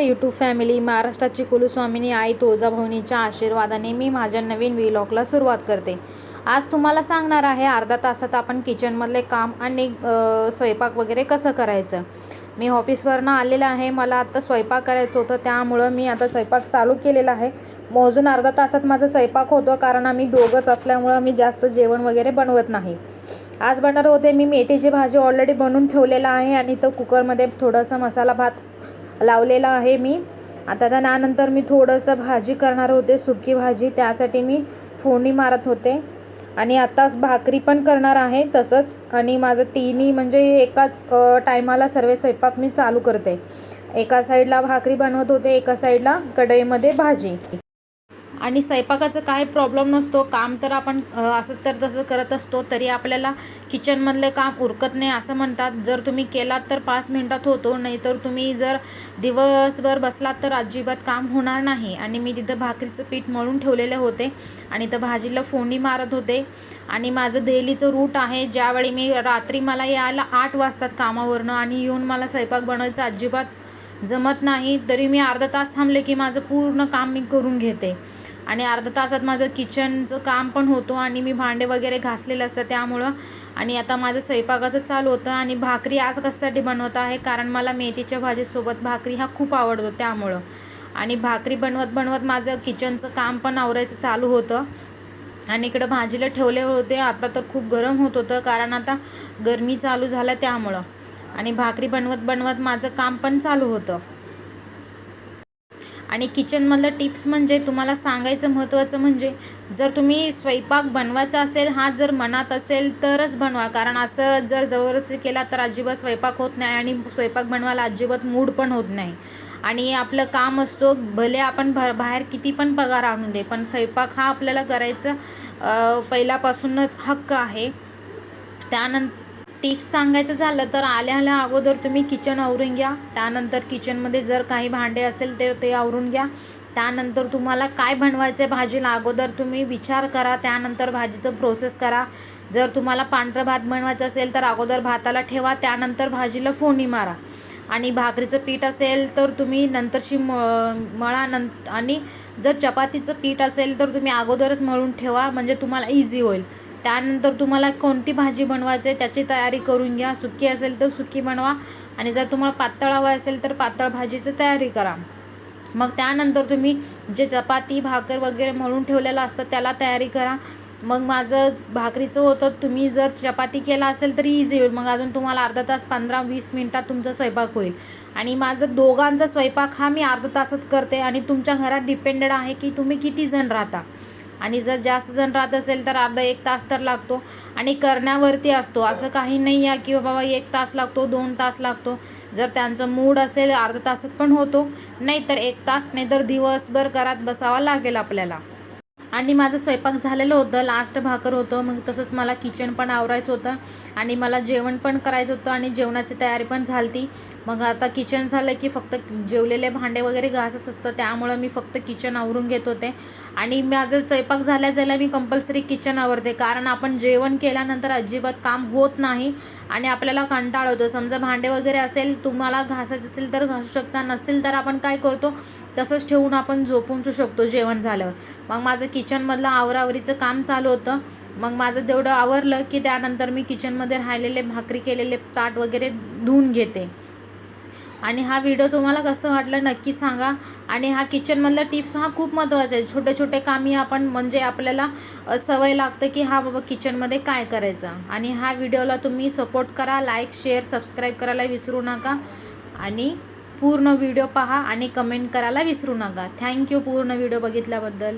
YouTube family महाराष्ट्राची कुलस्वामिनी आई तुळजाभवानीच्या आशीर्वादाने मी माझ्या नवीन व्लॉगला सुरुवात करते. आज तुम्हाला सांगणार आहे अर्धा तासात आपण किचनमधले काम आणि स्वयंपाक वगैरे कसं करायचं. मी ऑफिसवरनं आलेलं आहे मला आत्ता स्वयंपाक करायचं होतं त्यामुळं मी आता स्वयंपाक चालू केलेला आहे. मोजून अर्धा तासात माझा स्वयंपाक होतो कारण आम्ही दोघंच असल्यामुळं मी जास्त जेवण वगैरे बनवत नाही. आज बनणार होते मी मेथीची भाजी ऑलरेडी बनवून ठेवलेला आहे आणि तो कुकरमध्ये थोडासा मसाला भात लावलेला आहे मी. आता त्यानंतर मी थोडंसं भाजी करणार होते सुकी भाजी. त्यासाठी मी फोडणी मारत होते. आणि आत्ताच भाकरी पण करणार आहे तसंच. आणि माझं तिन्ही म्हणजे एकाच टायमाला सर्व स्वयंपाक मी चालू करते. एका साईडला भाकरी बनवत होते एका साईडला कढईमध्ये भाजी. आणि स्वयंपाकाचं काय प्रॉब्लेम नसतो. काम तर आपण असं तर तसं करत असतो तरी आपल्याला किचनमधलं काम उरकत नाही असं म्हणतात. जर तुम्ही केलात तर पाच मिनटात होतो नाहीतर तुम्ही जर दिवसभर बसलात तर अजिबात काम होणार नाही. आणि मी तिथं भाकरीचं पीठ मळून ठेवलेले होते आणि तर भाजीला फोडणी मारत होते. आणि माझं डेलीचं रूट आहे ज्यावेळी मी रात्री मला यायला आठ वाजतात कामावरनं आणि येऊन मला स्वयंपाक बनवायचं अजिबात जमत नाही तरी मी अर्धा तास थांबले की माझं पूर्ण काम मी करून घेते. आणि अर्धा तासात माझं किचनचं काम पण होतो आणि मी भांडे वगैरे घासलेले असतात त्यामुळं. आणि आता माझं स्वयंपाकाचं चालू होतं आणि भाकरी आज कशासाठी बनवत आहे? कारण मला मेथीच्या भाजीसोबत भाकरी हा खूप आवडतो त्यामुळं. आणि भाकरी बनवत बनवत माझं किचनचं काम पण आवरायचं चालू होतं. आणि इकडं भाजीला ठेवले होते. आता तर खूप गरम होत होतं कारण आता गरमी चालू झालं त्यामुळं. आणि भाकरी बनवत बनवत माझं काम पण चालू होतं. आणि किचनमधलं टिप्स म्हणजे तुम्हाला सांगायचं महत्त्वाचं म्हणजे जर तुम्ही स्वयंपाक बनवायचा असेल हा जर मनात असेल तरच बनवा. कारण असं जर जवळच केला तर अजिबात स्वयंपाक होत नाही आणि स्वयंपाक बनवायला अजिबात मूड पण होत नाही. आणि आपलं काम असतो भले आपण भ बाहेर किती पण पगार आणून दे पण स्वयंपाक हा आपल्याला करायचं पहिल्यापासूनच हक्क आहे. त्यानंतर टिप्स सांगायचं झालं तर आल्या आल्या अगोदर तुम्ही किचन आवरून घ्या. त्यानंतर किचनमध्ये जर काही भांडे असेल तर ते आवरून घ्या. त्यानंतर तुम्हाला काय बनवायचं आहे भाजीला अगोदर तुम्ही विचार करा. त्यानंतर भाजीचं प्रोसेस करा. जर तुम्हाला पांढरं भात बनवायचं असेल तर अगोदर भाताला ठेवा. त्यानंतर भाजीला फोडणी मारा. आणि भाकरीचं पीठ असेल तर तुम्ही नंतरशी म मळा नं आणि जर चपातीचं पीठ असेल तर तुम्ही अगोदरच मळून ठेवा. म्हणजे तुम्हाला इझी होईल. त्यानंतर तुम्हाला कोणती भाजी बनवायची आहे त्याची तयारी करून घ्या. सुकी असेल तर सुकी बनवा आणि जर तुम्हाला पातळ हवं असेल तर पातळ भाजीची तयारी करा. मग त्यानंतर तुम्ही जे चपाती भाकर वगैरे म्हणून ठेवलेलं असतं त्याला तयारी करा. मग माझं भाकरीचं होतं तुम्ही जर चपाती केला असेल तरी इझी होईल. मग अजून तुम्हाला अर्धा तास पंधरा वीस मिनटात तुमचा स्वयंपाक होईल. आणि माझं दोघांचा स्वयंपाक हा मी अर्धा तासात करते आणि तुमच्या घरात डिपेंडेड आहे की तुम्ही किती जण राहता. आणि जर जास्त जण राहत असेल तर अर्धा एक तास तर लागतो आणि करण्यावरती असतो. असं काही नाही आहे की बाबा एक तास लागतो दोन तास लागतो. जर त्यांचं मूड असेल अर्धा तासात पण होतो. नाही तर एक तास नाही तर दिवसभर घरात बसावा लागेल आपल्याला. आणि माझं स्वयंपाक झालेलं होतं. लास्ट भाकर होतं. मग तसंच मला किचन पण आवरायचं होतं. आणि मला जेवण पण करायचं होतं आणि जेवणाची तयारी पण झाली मग आता किचन झालं की फक्त जेवलेले भांडे वगैरे घासच असतं. त्यामुळं मी फक्त किचन आवरून घेत होते. आणि माझं स्वयंपाक झाल्या जायला मी कंपल्सरी किचन आवरते. कारण आपण जेवण केल्यानंतर अजिबात काम होत नाही आणि आपल्याला कंटाळ होतो. समजा भांडे वगैरे असेल तुम्हाला घासायचं असेल तर घासू शकता. नसेल तर आपण काय करतो? तसंच ठेवून आपण झोपून शकतो जेवण झाल्यावर मग माझं किचनमधलं आवरावरीचं काम चालू होतं. मग माझं तेवढं आवरलं की त्यानंतर मी किचनमध्ये राहिलेले भाकरी केलेले ताट वगैरे धुवून घेते. आणि हा व्हिडिओ तुम्हाला कसं वाटलं नक्की सांगा. आणि हा किचनमधला टिप्स हा खूप महत्त्वाचा आहे. छोटे छोटे कामी आपण म्हणजे आपल्याला सवय लागतं की हा बाबा किचनमध्ये काय करायचं. आणि हा व्हिडिओला तुम्ही सपोर्ट करा लाईक शेअर सबस्क्राईब करायला विसरू नका. आणि पूर्ण व्हिडिओ पहा आणि कमेंट करायला विसरू नका. थँक्यू. पूर्ण व्हिडिओ बघितल्याबद्दल.